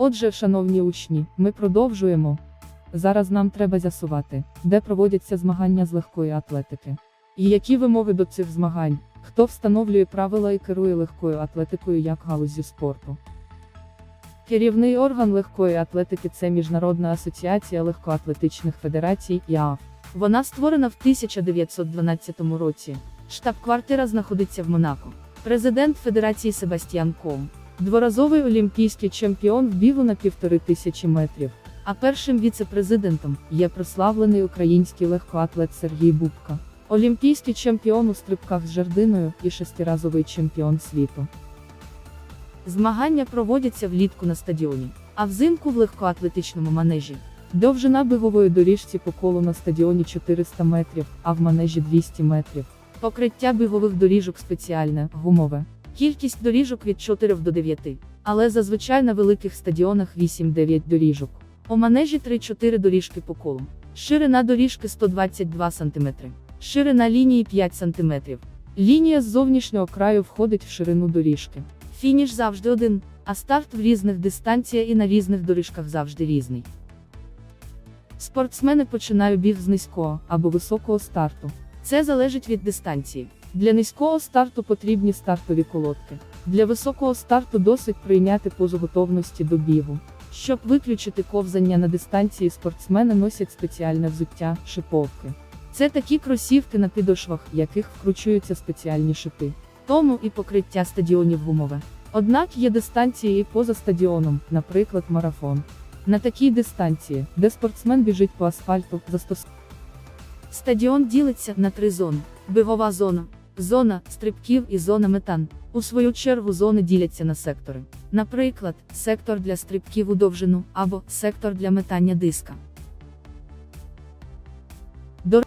Отже, шановні учні, ми продовжуємо. Зараз нам треба з'ясувати, де проводяться змагання з легкої атлетики. І які вимоги до цих змагань, хто встановлює правила і керує легкою атлетикою як галуззю спорту. Керівний орган легкої атлетики це Міжнародна асоціація легкоатлетичних федерацій ЯАФ. Вона створена в 1912 році. Штаб-квартира знаходиться в Монако. Президент Федерації Себастьян Ком. Дворазовий олімпійський чемпіон в на півтори тисячі метрів. А першим віце-президентом є прославлений український легкоатлет Сергій Бубка. Олімпійський чемпіон у стрибках з жердиною і шестиразовий чемпіон світу. Змагання проводяться влітку на стадіоні, а взимку в легкоатлетичному манежі. Довжина бігової доріжці по колу на стадіоні 400 метрів, а в манежі 200 метрів. Покриття бігових доріжок спеціальне, гумове. Кількість доріжок від 4 до 9, але зазвичай на великих стадіонах 8-9 доріжок. У манежі 3-4 доріжки по колу. Ширина доріжки 122 см. Ширина лінії 5 см. Лінія з зовнішнього краю входить в ширину доріжки. Фініш завжди один, а старт в різних дистанціях і на різних доріжках завжди різний. Спортсмени починають біг з низького або високого старту. Це залежить від дистанції. Для низького старту потрібні стартові колодки. Для високого старту досить прийняти позу готовності до бігу. Щоб виключити ковзання на дистанції, спортсмени носять спеціальне взуття шиповки. Це такі кросівки на підошвах, яких вкручуються спеціальні шипи. Тому і покриття стадіонів гумове. Однак є дистанції і поза стадіоном, наприклад, марафон. На такій дистанції, де спортсмен біжить по асфальту, застос... Стадіон ділиться на три зони: бігова зона, зона стрибків і зона метан. У свою чергу зони діляться на сектори. Наприклад, сектор для стрибків у довжину або сектор для метання диска.